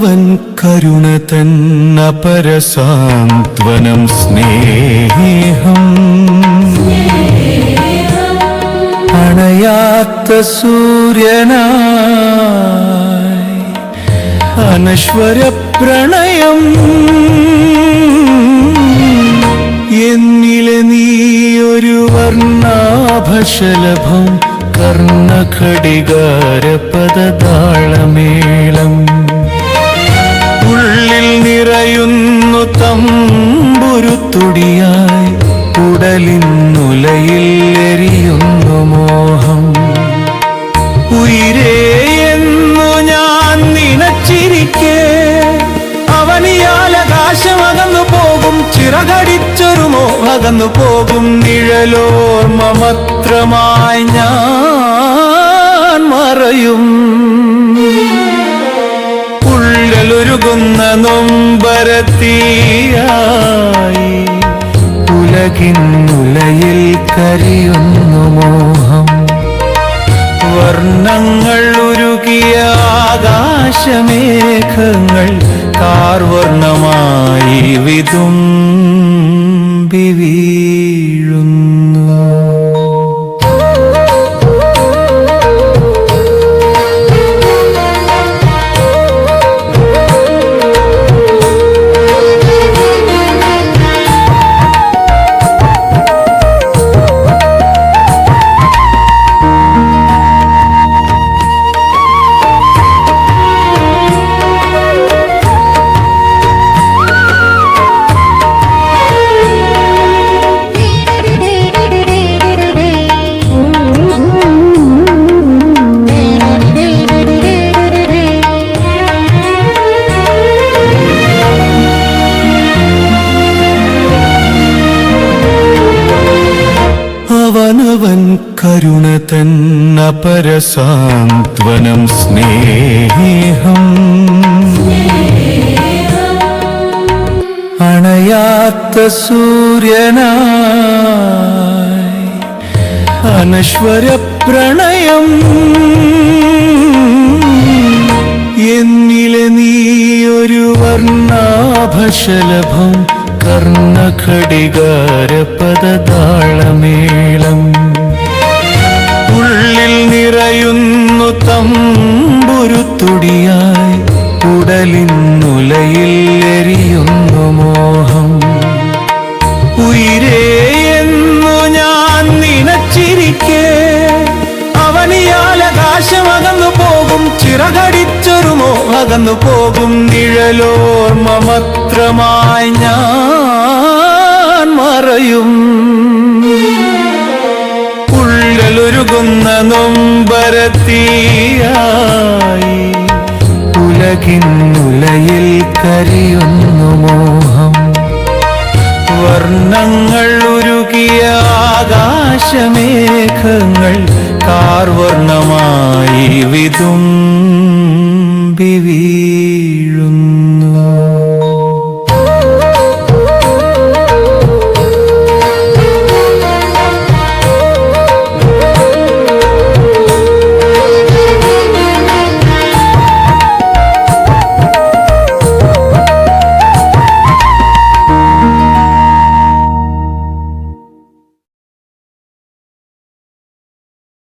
കരുണ തന്ന പരസാന്ത്വനം സ്നേഹം. അണയാത്ത സൂര്യനായി അനശ്വര പ്രണയം എന്നിലെ നീയൊരു വർണാഭശലഭം കർണഘടികാര അകന്നു പോകും നിഴലോർമ്മ മമത്രമായി ഞാൻ മറയും. ഉള്ളലൊരുകുന്ന നൊമ്പരത്തിയായി ഉലകിന്നുലയിൽ കരിയുന്നു മോഹം. വർണങ്ങൾ ഉരുകിയ ആകാശമേഘങ്ങൾ കാർവർണമായി വിതുമ്പി അവനവൻ കരുണ തന്ന പരസാന്ത്വനം സ്നേഹം. അണയാത്ത സൂര്യനായി അനശ്വര പ്രണയം. എന്നിലെ നീ ഒരു വർണാഭശലഭം പദതാളമേളം ഉള്ളിൽ നിറയുന്നു തമ്പുരുത്തുടിയായി പോകും മോഹകന്നു പോകും നിഴലോർ മാത്രമായി ഞാൻ മറയും. ഉള്ളലൊരുകുന്ന നൊമ്പരത്തിയായി ഉലകിന്നുലയിൽ കരിയുന്നു മോഹം. വർണങ്ങൾ ഉരുകിയ ആകാശമേഘങ്ങൾ കാർവർണമായി വീഴുന്നു